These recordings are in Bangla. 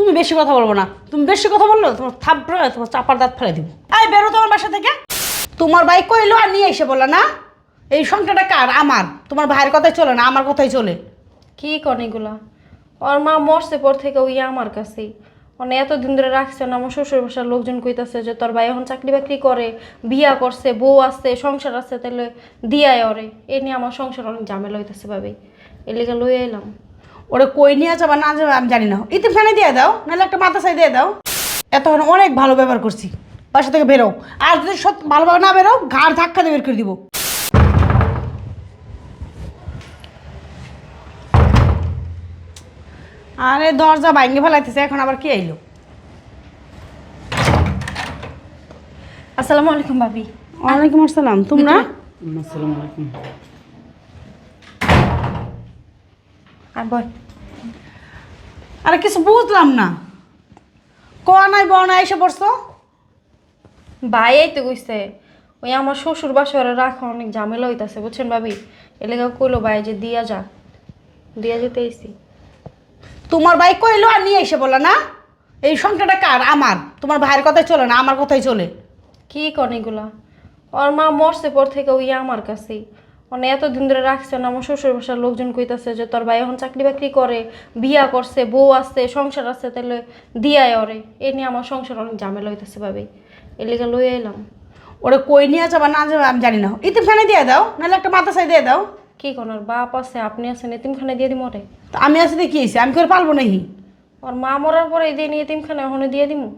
তুমি বেশি কথা বলব না। তুমি বেশি কথা বলল তোমার থাপড়ে, তোমার চাপার দাঁত ফেলে দিব। এই, বেরো তোমার বাসা থেকে। তোমার ভাই কইলো আর নিয়ে এসে বলল, না? এই সংখ্যাটা কার? আমার। তোমার ভাইয়ের কথাই চলে না, আমার কথাই চলে। কি কন এগুলা? ওর মা মরছে পর থেকে ওই আমার কাছেই। মানে এতদিন ধরে রাখছে না, আমার শ্বশুর বাসার লোকজন কইতাছে যে তোর ভাই এখন চাকরি বাকরি করে, বিয়া করছে, বউ আছে, সংসার আছে তাহলে দিয়াই ওরে। এ নিয়ে আমার সংসার অনেক ঝামেলা হইতেছে ভাবে। এর লিগে লই এলাম। ওরে কই নিয়ে যাবা না যাবে আমি জানি না। ইতিম খানে দিয়ে দাও নাহলে একটা মাথাসাই দিয়ে দাও। এতক্ষণ অনেক ভালো ব্যবহার করছি। বাসা থেকে বেরো। আর যদি সত্যি ভালোভাবে না বেরো ঘাড় ধাক্কা দিয়ে বের করে দিব। আরে দরজা ভাঙ্গে ফেলাইতেছে এখন আবার কি আইলো? আসসালামু আলাইকুম ভাবি। ওয়ালাইকুম আসসালাম তোমরা? আসসালামু আলাইকুম। আর বল আরে কিছু বুঝলাম না। কোয়া নাই বউ নাই এসে পড়ছো? ভাই এই তো কইছে ওই আমার শ্বশুর বাসায় রাখা অনেক ঝামেলা হইতাছে বুঝছেন ভাবি? এর লিগে কইলো ভাই যে দিয়া যা দিয়া যেতে এসি তোমার ভাই কইলো আর নিয়ে এসে বলল না? এই সংখ্যাটা কার? আমার। তোমার ভাইয়ের কথাই চলে না আমার কথাই চলে। কি কন এগুলা? ওর মা মরছে পর থেকে ওই আমার কাছেই। মানে এতদিন ধরে রাখছে না আমার শ্বশুর বাসার লোকজন কইতাছে যে তোর ভাই এখন চাকরি বাকরি করে বিয়া করছে বউ আছে সংসার আছে তাহলে দিয়াই ওরে। এ নিয়ে আমার সংসার অনেক ঝামেলা হইতেছে ভাবি। এর লিগে লই এলাম ওরে কই নিয়ে যাবা না যাবে আমি জানি না। ইতিম খানে দিয়ে দাও নাহলে একটা মাথাসাই দিয়ে দাও। কি কোন ওর বাপ আছে আপনি আছেন এতিমখানে দিয়ে দিম ওরে? তো আমি আসি দেখি এসে আমি করে পারব নাকি? ওর মা মরার পরে এই দিয়ে এতিমখানে ওখানে দিয়ে দিমু?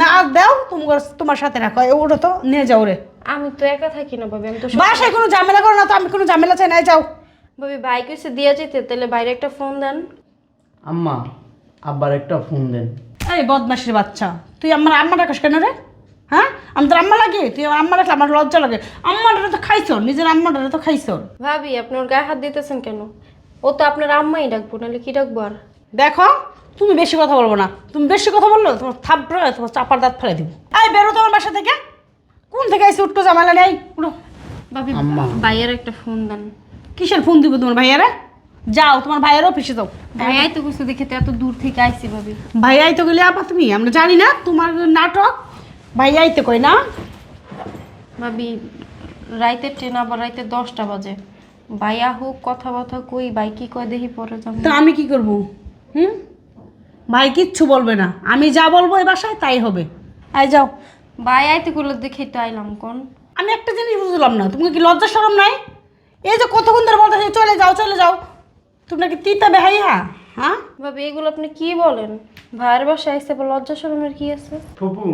না দাও তোমার তোমার সাথে রাখো। ওটা তো নিয়ে যাও রে। আমি তো একা থাকি না ভাবি আমি তো বাসায় কোনো ঝামেলা করো না তো আমি কোনো ঝামেলা চাই না যাও। ভাবি ভাই কইছে দিয়া যেতে তাহলে বাইরে একটা ফোন দেন। আম্মা আব্বার একটা ফোন দেন। এই বদমাসের বাচ্চা তুই আমার আম্মা রাখাস কেন রে? হ্যাঁ? আমি তোর আম্মা লাগে? তুই আমার আম্মা রাখলে আমার লজ্জা লাগে। আম্মাটা তো খাইছর নিজের আম্মাটা তো খাইছর ভাবি আপনি ওর গায়ে হাত দিতেছেন কেন? ও তো আপনার আম্মাই ডাকবো নাহলে কি ডাকবো আর? দেখো তুমি বেশি কথা বলব না। তুমি বেশি কথা বলল তোমার থাপড়ে তোমার চাপার দাঁত ফেলে দিব। এই বেরো তোমার বাসা থেকে। কোন থেকে এসে উঠতো ঝামেলা নেই? উঠো। ভাবি আম্মা। ভাইয়ের একটা ফোন দেন। কিসের ফোন দিব তোমার ভাইয়ারে? যাও তোমার ভাইয়ের অফিসে যাও। ভাইয়াই তো কইছে দেখে তো এত দূর থেকে আইছি ভাবি। ভাইয়াই তো গেলে আপা তুমি আমরা জানি না তোমার নাটক। ভাইয়াই তো কই না? ভাবি রাইতে ট্রেন আবার রাইতে দশটা বাজে। ভাইয়া হোক কথা কথা কই ভাই কি কয় দেখি পরে যাব। তো আমি কি করব? হুম? ভাই কিচ্ছু বলবে না। আমি যা বলব এই বাসায় তাই হবে। আই যাও। ভাই আইতে করলে দেখে তো আইলাম কোন? আমি একটা জিনিস বুঝলাম না তুমি কি লজ্জা সরম নাই? এই যে কতক্ষণ ধরে বলতেছি চলে যাও চলে যাও। তোমরা কি তিতা বেহাইয়া? হ্যাঁ? ভাবি এগুলো আপনি কি বলেন? ভাইয়ের বাসায় আইসে বলে লজ্জা শরমের কি আছে? ফুপু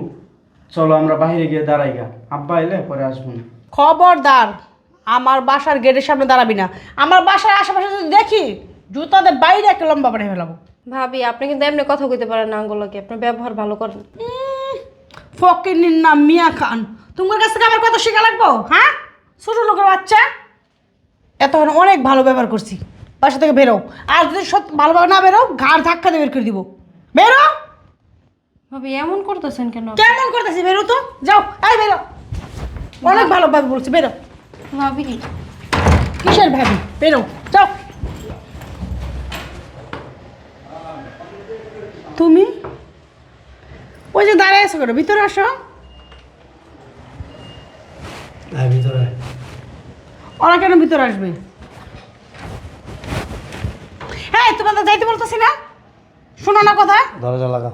চলো আমরা বাইরে গিয়ে দাঁড়াই গা। আব্বা এলে পরে আসব না। খবরদার আমার বাসার গেটের সামনে দাঁড়াবি না। আমার বাসার আশেপাশে যদি দেখি জুতাদের বাইরে একটা লম্বা পাঠিয়ে ফেলাবো। ভাবি আপনি কিন্তু এমনি কথা কইতে পারেন না আঙ্গুলকে। আপনার ব্যবহার ভালো করেন। ফকির নাম মিয়া খান। তোমার কাছ থেকে আমার কথা শেখা লাগবো? হ্যাঁ? ছোট লোকের বাচ্চা। এতক্ষণ অনেক ভালো ব্যবহার করছি। বাসা থেকে বেরো। আর যদি সত্যি ভালোভাবে না বেরো ঘাড় ধাক্কা দিয়ে বের করে দিব। বেরো! ভাবি এমন করতেছেন কেন? কেমন করতেছি? বেরো তো। যাও এই বেরো। অনেক ভালোভাবে বলছি বেরো। ভাবি। কিসের ভাবি? বেরো যাও তুমি দাঁড়ায় আছো কেন ভিতরে আসো। ভিতরে। ওরা কেন ভিতরে আসবে? হ্যাঁ তোমাদের যাইতে বলতেছি না। শোনো না কথা। দরজা লাগা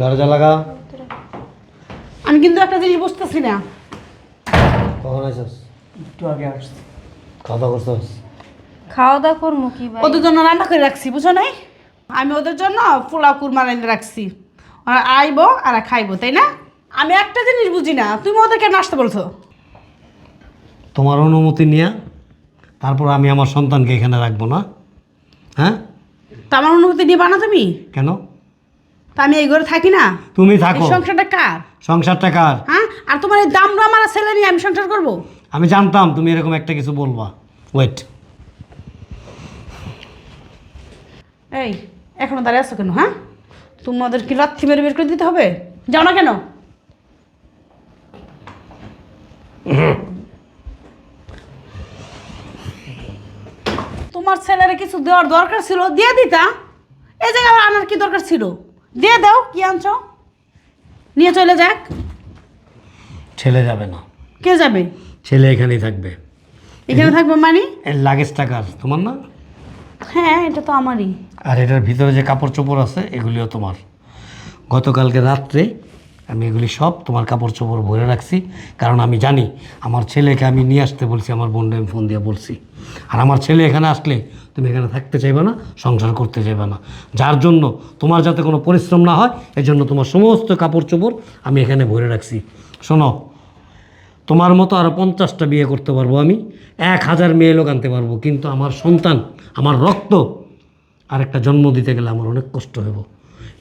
দরজা লাগা আমি কিন্তু একটা জিনিস বুঝতেছি না। কখন আছিস একটু আগে আসছি। খাওয়া দাওয়া করছিস খাওয়া দাওয়া করব কি ভাই? ওদের জন্য রান্না করে রাখছি বুঝো নাই? আমি ওদের জন্য পোলাও কুরমা রান্না রাখছি। আইবো আর খাইবো তাই না? আমি একটা জিনিস বুঝি না তুমি ওদেরকে নাচতে বলছো? তোমার অনুমতি নিয়ে তারপর আমি আমার সন্তানকে এখানে রাখব না। হ্যাঁ? তা আমার অনুমতি নিয়ে বানা তুমি? কেন? তা আমি এই ঘরে থাকি না। তুমি থাকো। সংসারটা কার? সংসারটা কার? হ্যাঁ? আর তোমার এই দাম আমার ছেলে নিয়ে আমি সংসার করব? আমি জানতাম তুমি এরকম একটা কিছু বলবা। ওয়েট এই এখনও দাঁড়িয়ে আছো কেন হ্যাঁ? তোমাদের কি লাথি মেরে বের করে দিতে হবে? যাও না কেন? তোমার ছেলের কিছু দেওয়ার দরকার ছিল দিয়ে দিতা। এই জায়গায় আনার কি দরকার ছিল? দিয়ে দাও কি আনছো? নিয়ে চলে যাক। ছেলে যাবে না। কে যাবে? ছেলে এখানেই থাকবে। এখানে থাকবে মানে? এর লাগেজ টাকার তোমার না? হ্যাঁ এটা তো আমারই। আর এটার ভিতরে যে কাপড় চোপড় আছে, এগুলিও তোমার। গতকালকে রাত্রে আমি এগুলি সব তোমার কাপড় চোপড় ভরে রাখছি, কারণ আমি জানি আমার ছেলেকে আমি নিয়ে আসতে বলছি, আমার বোনকে আমি ফোন দিয়ে বলছি। আর আমার ছেলে এখানে আসলে তুমি এখানে থাকতে চাইবে না, সংসার করতে চাইবে না। যার জন্য তোমার যাতে কোনো পরিশ্রম না হয় এই জন্য তোমার সমস্ত কাপড় চোপড় আমি এখানে ভরে রাখছি। শোনো, তোমার মতো আরও পঞ্চাশটা বিয়ে করতে পারব আমি, এক হাজার মেয়ে লোক আনতে পারব, কিন্তু আমার সন্তান আমার রক্ত আর একটা জন্ম দিতে গেলে আমার অনেক কষ্ট হইব।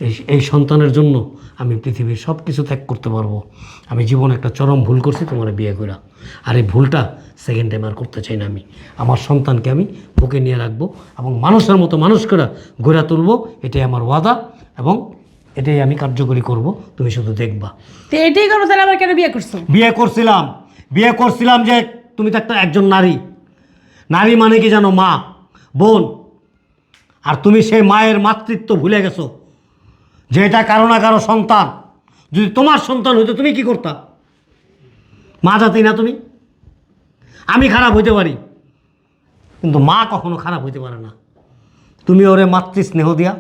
এই এই সন্তানের জন্য আমি পৃথিবীর সব কিছু ত্যাগ করতে পারব। আমি জীবনে একটা চরম ভুল করছি তোমার বিয়ে করা আর এই ভুলটা সেকেন্ড টাইম আর করতে চাই না আমি। আমার সন্তানকে আমি বুকে নিয়ে রাখব এবং মানুষের মতো মানুষ করা গড়ে তুলবো এটাই আমার ওয়াদা এবং এটাই আমি কার্যকরী করব। তুমি শুধু দেখবা। তো এটাই করো তাহলে আবার কেন বিয়ে করছ? বিয়ে করছিলাম। বিয়ে করছিলাম যে তুমি তো একটা একজন নারী। নারী মানে কি জানো মা? বোন, আর তুমি সেই মায়ের মাতৃত্ব ভুলে গেছো, যে এটা কারও না কারও সন্তান। যদি তোমার সন্তান হইতো, তুমি কি করতা? মা জাতি না তুমি? আমি খারাপ হইতে পারি, কিন্তু মা কখনো খারাপ হইতে পারে না। তুমি ওরে মাতৃ স্নেহ দিয়া,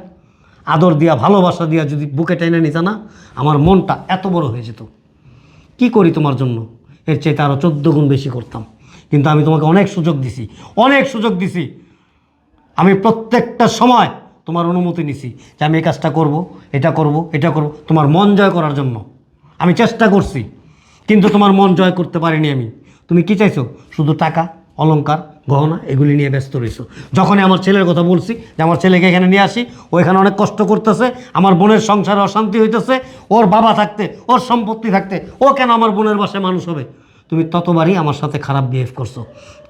আদর দিয়া, ভালোবাসা দিয়া যদি বুকে টেনে নিতা না, আমার মনটা এত বড় হয়ে যেত। কি করি তোমার জন্য? এর চাইতে আরও চোদ্দ গুণ বেশি করতাম। কিন্তু আমি তোমাকে অনেক সুযোগ দিছি, অনেক সুযোগ দিছি। আমি প্রত্যেকটা সময় তোমার অনুমতি নিছি যে আমি এই কাজটা করব, এটা করব এটা করব, তোমার মন জয় করার জন্য। আমি চেষ্টা করছি, কিন্তু তোমার মন জয় করতে পারিনি আমি। তুমি কি চাইছো? শুধু টাকা, অলংকার, গহনা, এগুলি নিয়ে ব্যস্ত রয়েছো যখনই আমার ছেলের কথা বলছি যে আমার ছেলেকে এখানে নিয়ে আসি, ও এখানে অনেক কষ্ট করতেছে, আমার বোনের সংসারে অশান্তি হইতেছে, ওর বাবা থাকতে, ওর সম্পত্তি থাকতে, ও কেন আমার বোনের বাসায় মানুষ হবে? তুমি ততবারই আমার সাথে খারাপ বিহেভ করছ।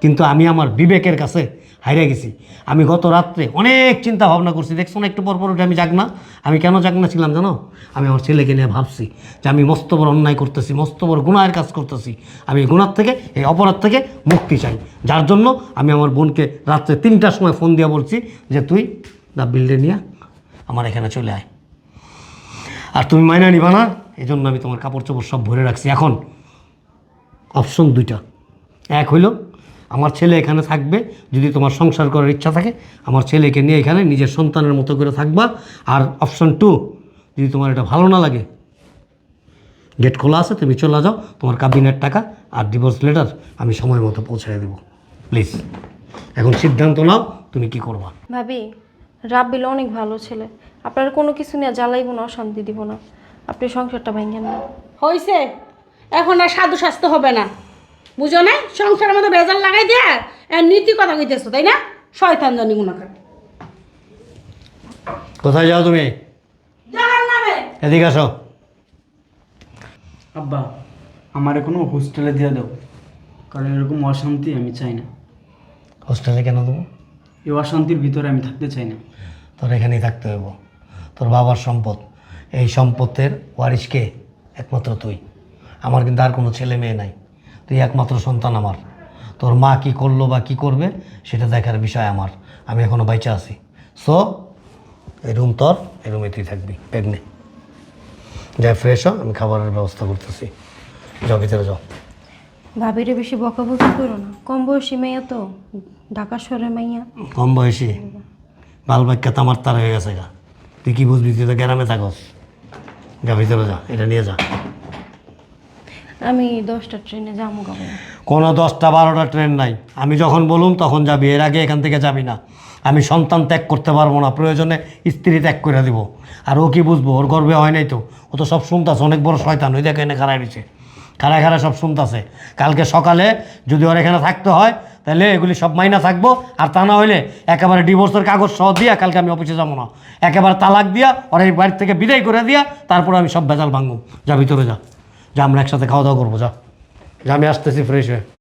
কিন্তু আমি আমার বিবেকের কাছে হারিয়ে গেছি। আমি গত রাত্রে অনেক চিন্তা ভাবনা করছি। দেখছ না, একটু পর পর উঠে আমি জাগ না? আমি কেন জাগ না ছিলাম জানো? আমি আমার ছেলেকে নিয়ে ভাবছি যে আমি মস্ত বড় অন্যায় করতেছি, মস্ত বড় গুণায়ের কাজ করতেছি। আমি গুণার থেকে, এই অপরাধ থেকে মুক্তি চাই। যার জন্য আমি আমার বোনকে রাত্রে তিনটার সময় ফোন দিয়ে বলছি যে, তুই দা বিল্ডে নিয়ে, আমার এখানে চলে আয়। আর তুমি মাইনা নিবা না? এই জন্য আমি তোমার কাপড় চোপড় সব ভরে রাখছি। এখন অপশন দুইটা। এক হইল আমার ছেলে এখানে থাকবে যদি তোমার সংসার করার ইচ্ছা থাকে আমার ছেলেকে নিয়ে এখানে নিজের সন্তানের মতো করে থাকবা। আর অপশন টু যদি তোমার এটা ভালো না লাগে গেট খোলা আছে তুমি চলে যাও তোমার কাবিনের টাকা আর ডিভোর্স লেটার আমি সময় মতো পৌঁছে দেবো। প্লিজ এখন সিদ্ধান্ত নাও তুমি কি করবা। ভাবি রাব্বিল অনেক ভালো ছেলে। আপনার কোনো কিছু নিয়ে জ্বালাইব না অশান্তি দিব না। আপনি সংসারটা ভাঙেন না। হয়েছে এখন আর সাধু স্বাস্থ্য হবে না। বুঝো না? সংসারের মধ্যে বেজাল লাগাই দিয়া এর নীতি কথা কইতেছো তাই না? শয়তান জানি গুণাকার কোথায় যাও তুমি? এদিকে আসো। আব্বা আমার কোনো হোস্টেলে দিয়ে দাও। কারণ এরকম অশান্তি আমি চাই না। হোস্টেলে কেন দেবো? এই অশান্তির ভিতরে আমি থাকতে চাই না। তোর এখানেই থাকতে হইব। তোর বাবার সম্পদ। এই সম্পদের ওয়ারিশকে একমাত্র তুই। আমার কিন্তু আর কোনো ছেলে মেয়ে নাই। তুই একমাত্র সন্তান আমার। তোর মা কি করল বা কি করবে সেটা দেখার বিষয় আমার। আমি এখনও বাইচা আছি। সো এই রুম তোর এই রুমে তুই থাকবি। প্রেগনে যাই ফ্রেশ হ আমি খাবারের ব্যবস্থা করতেছি। যাও ভিতরে যাও। ভাবিরে বেশি বকাবকি করো না। কম বয়সী মাইয়া তো ঢাকা শহরে মাইয়া। কম বয়সী? বাল বাক্যা তো আমার তার হয়ে গেছে গা। তুই কি বুঝবি? তুই তো গ্রামে থাকস। যা ভিতরে যা। এটা নিয়ে যা। আমি দশটা ট্রেনে যাব কোনো দশটা বারোটা ট্রেন নাই। আমি যখন বলুম, তখন যাবি। এর আগে এখান থেকে যাবি না। আমি সন্তান ত্যাগ করতে পারব না। প্রয়োজনে স্ত্রী ত্যাগ করে দিব। আর ও কি বুঝব? ওর গর্বে হয় নাই তো। ও তো সব শুনতাছে। অনেক বড় শয়তান। ওই দেখে এনে খারাই দিছে। খারায় খারায় সব শুনতাছে। কালকে সকালে যদি ওর এখানে থাকতে হয়, তাহলে এগুলি সব মাইনা থাকব। আর তা না হইলে একেবারে ডিভোর্সের কাগজ সহ দিয়া কালকে আমি অফিসে যাব না। একেবারে তালাক দিয়া, ওর এই বাড়ি থেকে বিদায় করে দিয়া, তারপর আমি সব ভেজাল ভাঙবো। যা ভিতরে যা। যা আমরা একসাথে খাওয়া দাওয়া করব যা। যা আমি আসতেছি ফ্রেশ হয়ে।